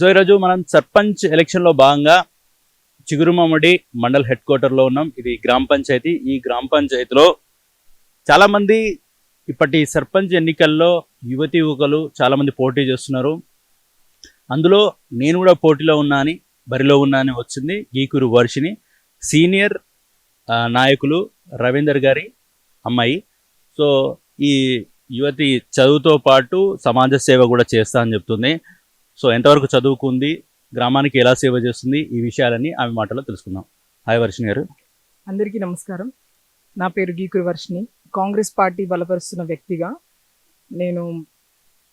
So ఈరోజు మనం సర్పంచ్ ఎలక్షన్లో భాగంగా చిగురుమామిడి మండల్ హెడ్ క్వార్టర్లో ఉన్నాం. ఇది గ్రామ పంచాయతీ. ఈ గ్రామ పంచాయతీలో చాలామంది ఇప్పటి సర్పంచ్ ఎన్నికల్లో యువతి యువకులు చాలామంది పోటీ చేస్తున్నారు. అందులో నేను కూడా పోటీలో ఉన్నా అని బరిలో ఉన్నా అని వచ్చింది గీకూరు వర్షిని సీనియర్ నాయకులు రవీందర్ గారి అమ్మాయి. సో ఈ యువతి చదువుతో పాటు సమాజ సేవ కూడా చేస్తా అని చెప్తుంది. సో ఎంతవరకు చదువుకుంది గ్రామానికి ఎలా సేవ చేస్తుంది ఈ విషయాలన్నీ ఆమె మాటలో తెలుసుకుందాం. హాయ్ వర్షిణి గారు. అందరికీ నమస్కారం. నా పేరు గీకురు వర్షిణి. కాంగ్రెస్ పార్టీ బలపరుస్తున్న వ్యక్తిగా నేను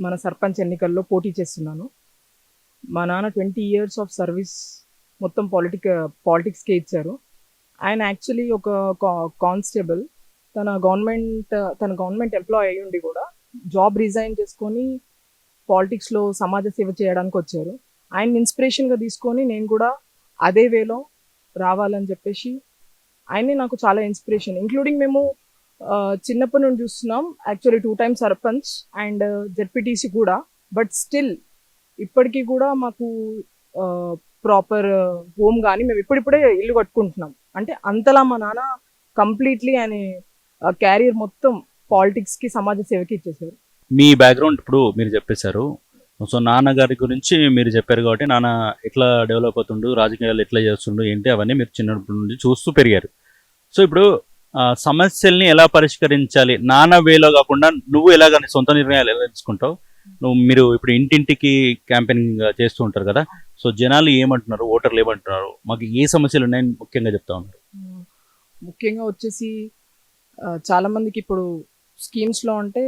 మన సర్పంచ్ ఎన్నికల్లో పోటీ చేస్తున్నాను. మా నాన్న ట్వంటీ ఇయర్స్ ఆఫ్ సర్వీస్ మొత్తం పాలిటిక్ పాలిటిక్స్కే ఇచ్చారు. ఆయన యాక్చువల్లీ ఒక కానిస్టేబుల్. తన గవర్నమెంట్ తన గవర్నమెంట్ ఎంప్లాయ్ అయ్యి ఉండి కూడా జాబ్ రిజైన్ చేసుకొని పాలిటిక్స్లో సమాజ సేవ చేయడానికి వచ్చారు. ఆయన ఇన్స్పిరేషన్గా తీసుకొని నేను కూడా అదే వేలో రావాలని చెప్పేసి ఆయనే నాకు చాలా ఇన్స్పిరేషన్ ఇంక్లూడింగ్ మేము చిన్నప్పటి నుండి చూస్తున్నాం. Actually two times sarpanch and uh, ZPTC కూడా. బట్ స్టిల్ ఇప్పటికీ కూడా మాకు ప్రాపర్ హోమ్ కానీ మేము ఇప్పుడిప్పుడే ఇల్లు కట్టుకుంటున్నాం. అంటే అంతలా మా నాన్న కంప్లీట్లీ ఆయన క్యారియర్ మొత్తం పాలిటిక్స్కి సమాజ సేవకి ఇచ్చేసారు. మీ బ్యాక్గ్రౌండ్ ఇప్పుడు మీరు చెప్పేశారు. సో నాన్నగారి గురించి మీరు చెప్పారు కాబట్టి నాన్న ఎట్లా డెవలప్ అవుతుండు రాజకీయాలు ఎట్లా చేస్తుండు ఏంటి అవన్నీ మీరు చిన్నప్పటి నుండి చూస్తూ పెరిగారు. సో ఇప్పుడు సమస్యల్ని ఎలా పరిష్కరించాలి? నాన్న వేలో కాకుండా నువ్వు ఎలాగ సొంత నిర్ణయాలు ఎలా తీసుకుంటావు? నువ్వు మీరు ఇప్పుడు ఇంటింటికి క్యాంపెయినింగ్ చేస్తూ ఉంటారు కదా. సో జనాలు ఏమంటున్నారు? ఓటర్లు ఏమంటున్నారు? మాకు ఏ సమస్యలు ఉన్నాయని ముఖ్యంగా చెప్తా ఉన్నారు. ముఖ్యంగా వచ్చేసి చాలామందికి ఇప్పుడు స్కీమ్స్లో అంటే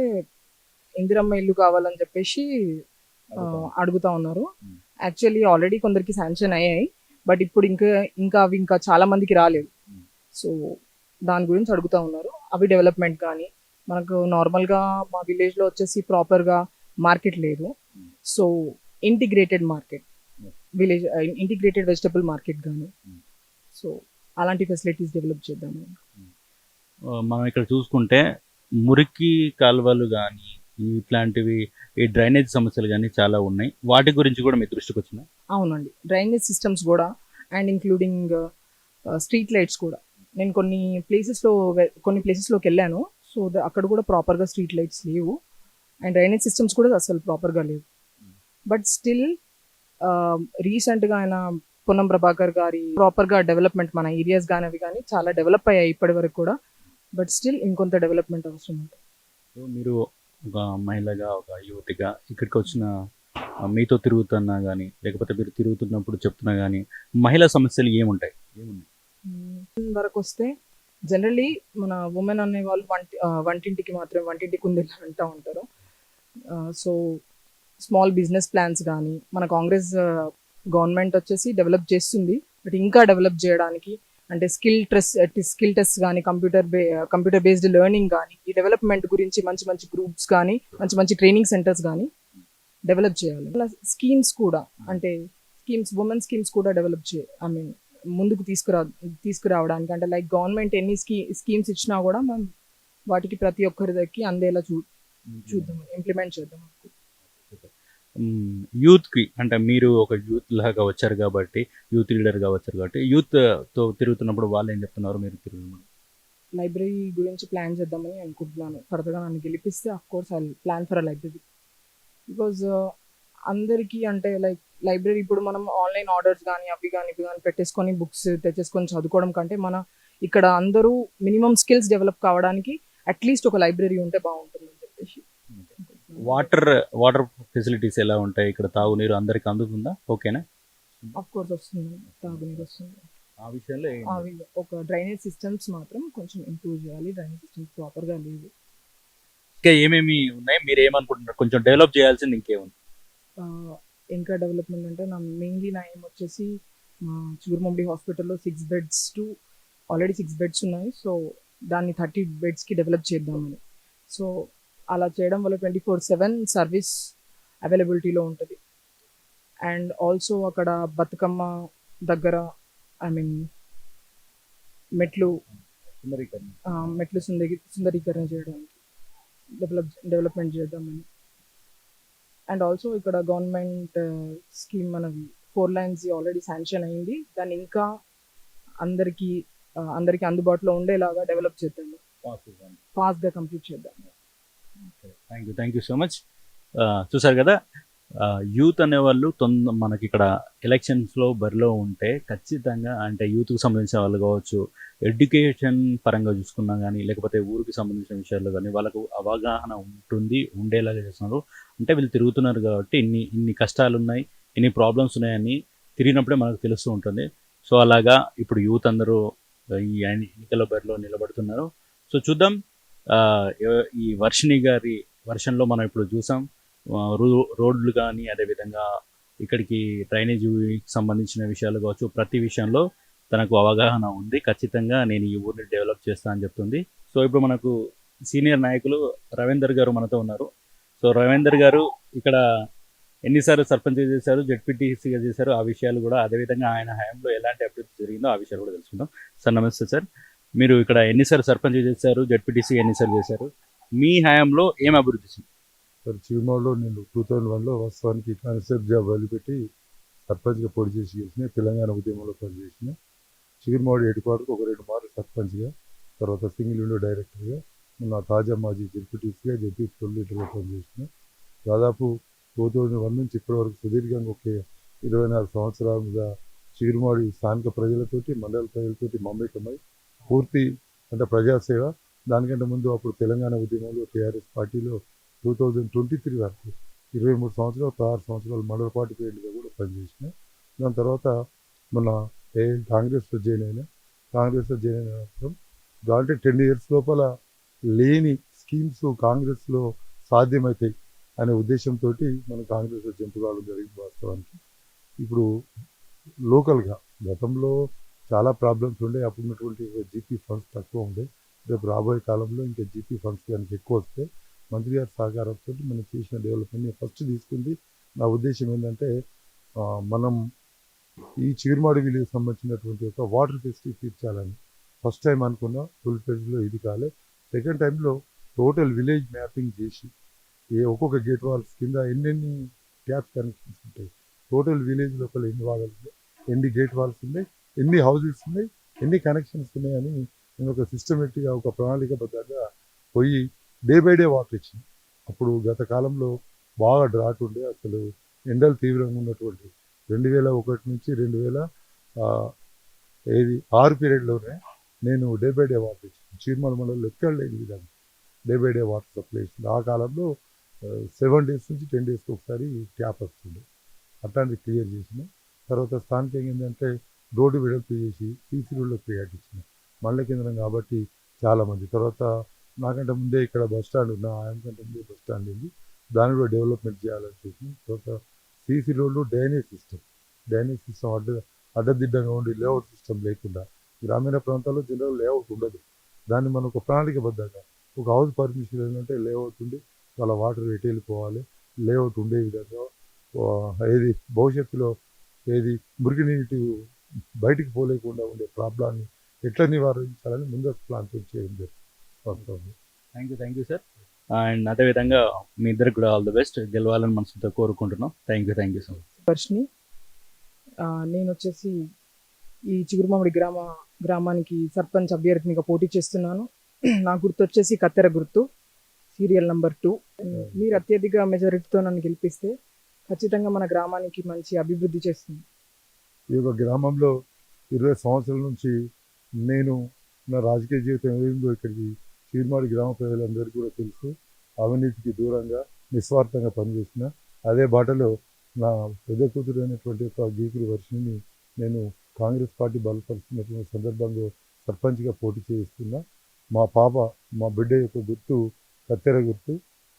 ఇందిరమ్మ ఇల్లు కావాలని చెప్పేసి అడుగుతా ఉన్నారు. యాక్చువల్లీ ఆల్రెడీ కొందరికి శాంక్షన్ అయ్యాయి బట్ ఇప్పుడు ఇంకా ఇంకా అవి ఇంకా చాలా మందికి రాలేదు. సో దాని గురించి అడుగుతా ఉన్నారు అవి డెవలప్మెంట్ కానీ మనకు నార్మల్గా మా విలేజ్లో వచ్చేసి ప్రాపర్గా మార్కెట్ లేదు. So integrated market. Village integrated vegetable market కానీ. సో అలాంటి ఫెసిలిటీస్ డెవలప్ చేద్దాము మనం ఇక్కడ చూసుకుంటే మురికి కాలువలు కానీ ఇట్లాంటివి ఈ డ్రైనేజ్ సమస్యలు కానీ చాలా ఉన్నాయి. వాటి గురించి కూడా మీ దృష్టికి వచ్చిందా? అవునండి. డ్రైనేజ్ సిస్టమ్స్ కూడా అండ్ ఇంక్లూడింగ్ స్ట్రీట్ లైట్స్ కూడా. నేను కొన్ని ప్లేసెస్లో కొన్ని ప్లేసెస్లోకి వెళ్ళాను. సో అక్కడ కూడా ప్రాపర్గా స్ట్రీట్ లైట్స్ లేవు. అండ్ డ్రైనేజ్ సిస్టమ్స్ కూడా అసలు ప్రాపర్గా లేవు. బట్ స్టిల్ రీసెంట్గా ఆయన పొన్నం ప్రభాకర్ గారి ప్రాపర్గా డెవలప్మెంట్ మన ఏరియాస్ కానీ అవి కానీ చాలా డెవలప్ అయ్యాయి ఇప్పటి వరకు కూడా. బట్ స్టిల్ ఇంకొంత డెవలప్మెంట్ అవసరం ఉంటుంది సో మీరు ఒక మహిళగా ఒక యువతిగా ఇక్కడికి వచ్చిన మీతో తిరుగుతున్నా కానీ లేకపోతే మీరు తిరుగుతున్నప్పుడు చెప్తున్నా కానీ మహిళా సమస్యలు ఏముంటాయి? ఏమున్నాయి? వరకు వస్తే జనరలీ మన ఉమెన్ అనే వాళ్ళు వంటి వంటింటికి మాత్రమే వంటింటి ఉంది అంటూ ఉంటారు. సో స్మాల్ బిజినెస్ ప్లాన్స్ కానీ మన కాంగ్రెస్ గవర్నమెంట్ వచ్చేసి డెవలప్ చేస్తుంది. బట్ ఇంకా డెవలప్ చేయడానికి అంటే స్కిల్ టెస్ట్ స్కిల్ టెస్ట్ కానీ కంప్యూటర్ బే కంప్యూటర్ బేస్డ్ లెర్నింగ్ కానీ ఈ డెవలప్మెంట్ గురించి మంచి మంచి గ్రూప్స్ కానీ మంచి మంచి ట్రైనింగ్ సెంటర్స్ కానీ డెవలప్ చేయాలి. స్కీమ్స్ కూడా అంటే స్కీమ్స్ ఉమెన్ స్కీమ్స్ కూడా డెవలప్ చే ఐ మీన్ ముందుకు తీసుకురా తీసుకురావడానికి. అంటే లైక్ గవర్నమెంట్ ఎన్ని స్కీ స్కీమ్స్ ఇచ్చినా కూడా మనం వాటికి ప్రతి ఒక్కరికి అందేలా చూ చూద్దాం ఇంప్లిమెంట్ చేద్దాం. యూత్కి అంటే మీరు ఒక యూత్ లాగా వచ్చారు కాబట్టి యూత్ లీడర్గా వచ్చారు కాబట్టి యూత్తో తిరుగుతున్నప్పుడు వాళ్ళు ఏం చెప్తున్నారు మీరు తిరుగుతున్నారు లైబ్రరీ గురించి ప్లాన్ చేద్దామని అనుకుంటున్నాను. ఫర్దర్గా నన్ను గెలిపిస్తే of course I plan for a library because అందరికీ అంటే లైక్ లైబ్రరీ ఇప్పుడు మనం ఆన్లైన్ ఆర్డర్స్ కానీ అవి కానీ ఇవి కానీ పెట్టేసుకొని బుక్స్ తెచ్చేసుకొని చదువుకోవడం కంటే మన ఇక్కడ అందరూ మినిమం స్కిల్స్ డెవలప్ కావడానికి అట్లీస్ట్ ఒక లైబ్రరీ ఉంటే బాగుంటుంది. వాటర్ వాటర్ ఫెసిలిటీస్ ఎలా ఉంటాయి? ఇక్కడ తాగునీరు అందరికి అందుతుందా? ఓకేనా? అఫ్ కోర్స్ వస్తుంది తాగునీరు వస్తుంది. ఆ విషయంలో అవి ఒక డ్రైనేజ్ సిస్టమ్స్ మాత్రం కొంచెం ఇంప్రూవ్ చేయాలి. డ్రైనేజ్ సిస్టమ్స్ ప్రాపర్గా లేవు ఇంకా ఏమేమి ఉన్నాయి? మీరు ఏమనుకుంటున్నారు? కొంచెం డెవలప్ చేయాల్సింది ఇంకేముంది? ఇంకా డెవలప్మెంట్ అంటే నా మెయిన్లీ నా ఏం వచ్చేసి మా చిగురుమమ్మడి హాస్పిటల్లో six beds to already six beds ఉన్నాయి. సో దాన్ని థర్టీ బెడ్స్కి డెవలప్ చేద్దామని. సో అలా చేయడం వల్ల ట్వంటీ ఫోర్ సెవెన్ సర్వీస్ అవైలబిలిటీలో ఉంటుంది. అండ్ ఆల్సో అక్కడ బతుకమ్మ దగ్గర ఐ మీన్ మెట్లు మెట్లు సుందరి సుందరీకరణ చేయడానికి డెవలప్ డెవలప్మెంట్ చేద్దామని అండ్ ఆల్సో ఇక్కడ గవర్నమెంట్ స్కీమ్ మనవి ఫోర్ లైన్స్ ఆల్రెడీ శాంక్షన్ అయింది. దాన్ని ఇంకా అందరికీ అందరికీ అందుబాటులో ఉండేలాగా డెవలప్ చేద్దాము. ఫాస్ట్గా కంప్లీట్ చేద్దాం thank you thank you so much చూసారు కదా? Uh, యూత్ అనేవాళ్ళు తొంద మనకి ఇక్కడ ఎలక్షన్స్లో బరిలో ఉంటే ఖచ్చితంగా అంటే యూత్కు సంబంధించిన వాళ్ళు కావచ్చు ఎడ్యుకేషన్ పరంగా చూసుకున్నా కానీ లేకపోతే ఊరికి సంబంధించిన విషయాల్లో కానీ వాళ్ళకు అవగాహన ఉంటుంది ఉండేలాగా చేస్తున్నారు. అంటే వీళ్ళు తిరుగుతున్నారు కాబట్టి ఇన్ని ఇన్ని కష్టాలు ఉన్నాయి ఇన్ని ప్రాబ్లమ్స్ ఉన్నాయని తిరిగినప్పుడే మనకు తెలుస్తూ ఉంటుంది. సో అలాగా ఇప్పుడు యూత్ అందరూ ఈ ఎన్నికల బరిలో నిలబడుతున్నారు. సో చూద్దాం. Uh, ఈ వర్షిణి గారి వర్షంలో మనం ఇప్పుడు చూసాం. రో- రోడ్లు కానీ అదేవిధంగా ఇక్కడికి డ్రైనేజీకి సంబంధించిన విషయాలు కావచ్చు ప్రతి విషయంలో తనకు అవగాహన ఉంది. ఖచ్చితంగా నేను ఈ ఊరిని డెవలప్ చేస్తా అని చెప్తుంది. సో ఇప్పుడు మనకు సీనియర్ నాయకులు రవీందర్ గారు మనతో ఉన్నారు. సో రవీందర్ గారు ఇక్కడ ఎన్నిసార్లు సర్పంచ్ చేశారు జడ్పీటీసీగా చేశారు ఆ విషయాలు కూడా అదేవిధంగా ఆయన హయాంలో ఎలాంటి అభివృద్ధి జరిగిందో ఆ విషయాలు కూడా తెలుసుకుందాం. సార్ నమస్తే సార్. మీరు ఇక్కడ ఎన్నిసార్లు సర్పంచ్ చేశారు జడ్పీటీసీ ఎన్నిసార్లు చేశారు? మీ హయాంలో ఏం అభివృద్ధి చేసింది సార్ చిరుమలలో నేను టూ థౌజండ్ వన్లో వాస్తవానికి కాన్సెప్ట్ జాబ్ వదిలిపెట్టి సర్పంచ్గా పోటీ చేసి గెలిచిన తెలంగాణ ఉద్యమంలో పనిచేసిన చిగురుమాడి హెడ్ క్వార్టర్కి ఒక రెండు మార్లు సర్పంచ్గా తర్వాత సింగిల్ విండో డైరెక్టర్గా నా తాజా మాజీ డిప్యూటీస్గా జెడ్పీ ఫుల్ లీటర్గా పనిచేసిన దాదాపు టూ థౌజండ్ వన్ నుంచి ఇప్పటి వరకు సుదీర్ఘంగా ఒక ఇరవై నాలుగు సంవత్సరాలుగా చిగురుమాడి స్థానిక ప్రజలతోటి మండల ప్రజలతోటి మమేకమై పూర్తి అంటే ప్రజాసేవ దానికంటే ముందు అప్పుడు తెలంగాణ ఉద్యమంలో టీఆర్ఎస్ పార్టీలో టూ థౌజండ్ ట్వంటీ త్రీ వరకు ఇరవై మూడు సంవత్సరాలు పదహారు సంవత్సరాలు మండల పార్టీ కూడా పనిచేసిన. దాని తర్వాత మన ఏ కాంగ్రెస్లో జాయిన్ అయినా కాంగ్రెస్లో జాయిన్ అయిన అనంతరం దాంట్లో టెన్ ఇయర్స్ లోపల లేని స్కీమ్స్ కాంగ్రెస్లో సాధ్యమవుతాయి అనే ఉద్దేశంతో మనం కాంగ్రెస్లో జంపు కావడం జరిగింది వాస్తవానికి. ఇప్పుడు లోకల్గా గతంలో చాలా ప్రాబ్లమ్స్ ఉండే అప్పుడు ఉన్నటువంటి జీపీ ఫండ్స్ తక్కువ ఉండే. రేపు రాబోయే కాలంలో ఇంకా జీపీ ఫండ్స్ కనుక ఎక్కువ వస్తే మంత్రి గారి సహకారంతో మనం చేసిన డెవలప్మెంట్ ఫస్ట్ తీసుకుంది. నా ఉద్దేశం ఏంటంటే మనం ఈ చీర్మాడు విలువకు సంబంధించినటువంటి ఒక వాటర్ ఫెసిలిటీ తీర్చాలని ఫస్ట్ టైం అనుకున్నా. ఫుల్ పేజ్లో ఇది కాలే. సెకండ్ టైంలో టోటల్ విలేజ్ మ్యాపింగ్ చేసి ఏ ఒక్కొక్క గేట్ వాల్స్ కింద ఎన్నెన్ని ట్యాప్ కనెక్షన్స్ ఉంటాయి? టోటల్ విలేజ్ లోపల ఎన్ని వాడలు ఉన్నాయి? ఎన్ని గేట్ వాల్స్ ఉన్నాయి? ఎన్ని హౌజెస్ ఉన్నాయి? ఎన్ని కనెక్షన్స్ ఉన్నాయని నేను ఒక సిస్టమేటిక్గా ఒక ప్రణాళికబద్ధంగా పోయి డే బై డే వాక్ ఇచ్చింది అప్పుడు గత కాలంలో బాగా డ్రాట్ ఉండే అసలు ఎండలు తీవ్రంగా ఉన్నటువంటి రెండు వేల ఒకటి నుంచి రెండు వేల ఏది ఆరు పీరియడ్లోనే నేను డే బై డే వాటర్ ఇచ్చాను చీర్మల మండలంలో ఎక్కడ లేని విధంగా day by day water supply ఇచ్చింది. ఆ కాలంలో సెవెన్ డేస్ నుంచి టెన్ డేస్కి ఒకసారి ట్యాప్ వస్తుండే. అట్లాంటివి క్లియర్ చేసిన తర్వాత స్థానికంగా ఏంటంటే రోడ్డు వెడల్పు చేసి సీసీ రోడ్లో క్రియేట్ ఇచ్చినాం మండల కేంద్రం కాబట్టి చాలామంది తర్వాత నాకంటే ముందే ఇక్కడ బస్ స్టాండ్ నా ఆయనకంటే ముందే బస్ స్టాండ్ ఉంది. దాన్ని కూడా డెవలప్మెంట్ చేయాలని చూసి తర్వాత సీసీ రోడ్లు డ్రైనేజ్ సిస్టమ్. డ్రైనేజ్ సిస్టమ్ అడ్డ అడ్డదిడ్డంగా ఉండి లేఅవుట్ సిస్టమ్ లేకుండా గ్రామీణ ప్రాంతాల్లో జనరల్ లేఅవుట్ ఉండదు. దాన్ని మనం ఒక ప్రణాళికబద్ధంగా ఒక హౌస్ పర్మిషన్ ఏంటంటే లేఅవుట్ ఉండి వాళ్ళ వాటర్ ఎటు వెళ్ళిపోవాలి లేఅవుట్ ఉండే విధంగా ఏది భవిష్యత్తులో ఏది మురికి నీటి బయటికి పోలేకుండా ఉండే ప్రాబ్లాన్ని ఎట్లా నివారించాలని ముందస్తు ప్లాన్ చేయడం. వాస్తవంగా thank you thank you sir and అదేవిధంగా మీ ఇద్దరికి కూడా ఆల్ ది బెస్ట్ గెలవాలని మనసుతో కోరుకుంటున్నాం. Thank you thank you so much Varshini నేను వచ్చేసి ఈ చిగురుమామిడి గ్రామ గ్రామానికి సర్పంచ్ అభ్యర్థినిగా పోటీ చేస్తున్నాను. నా గుర్తు వచ్చేసి కత్తెర గుర్తు సీరియల్ నంబర్ టూ. మీరు అత్యధిక మెజారిటీతో నన్ను గెలిపిస్తే ఖచ్చితంగా మన గ్రామానికి మంచి అభివృద్ధి చేస్తుంది. ఈ యొక్క గ్రామంలో ఇరవై సంవత్సరాల నుంచి నేను నా రాజకీయ జీవితం ఏదో ఇక్కడికి చీర్మాడి గ్రామ ప్రజలందరికీ కూడా తెలుసు. అవినీతికి దూరంగా నిస్వార్థంగా పనిచేసిన అదే బాటలో నా పెద్ద కూతురు అయినటువంటి ఒక గీకుడు వర్షిని నేను కాంగ్రెస్ పార్టీ బలపరుస్తున్నటువంటి సందర్భంలో సర్పంచ్గా పోటీ చేయిస్తున్నా. మా పాప మా బిడ్డ యొక్క గుర్తు కత్తెర గుర్తు.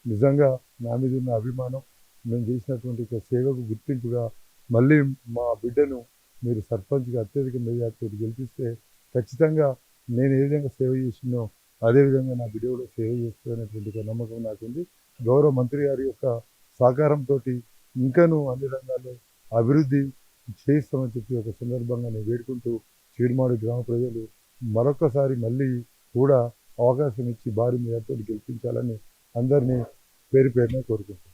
నిజంగా నా మీద ఉన్న అభిమానం మేము చేసినటువంటి ఒక సేవకు గుర్తింపుగా మళ్ళీ మా బిడ్డను మీరు సర్పంచ్గా అత్యధిక మెజార్టీ గెలిపిస్తే ఖచ్చితంగా నేను ఏ విధంగా సేవ చేసినో అదేవిధంగా నా బిడ్డ కూడా సేవ చేస్తుందనేటువంటి నమ్మకం నాకుంది. గౌరవ మంత్రి గారి యొక్క సహకారంతో ఇంకాను అన్ని రంగాల్లో అభివృద్ధి చేయిస్తామని చెప్పి ఒక సందర్భంగా నేను వేడుకుంటూ చీర్మాడు గ్రామ ప్రజలు మరొకసారి మళ్ళీ కూడా అవకాశం ఇచ్చి భారీ మేరతో గెలిపించాలని అందరినీ పేరు పేరునే కోరుకుంటున్నాను.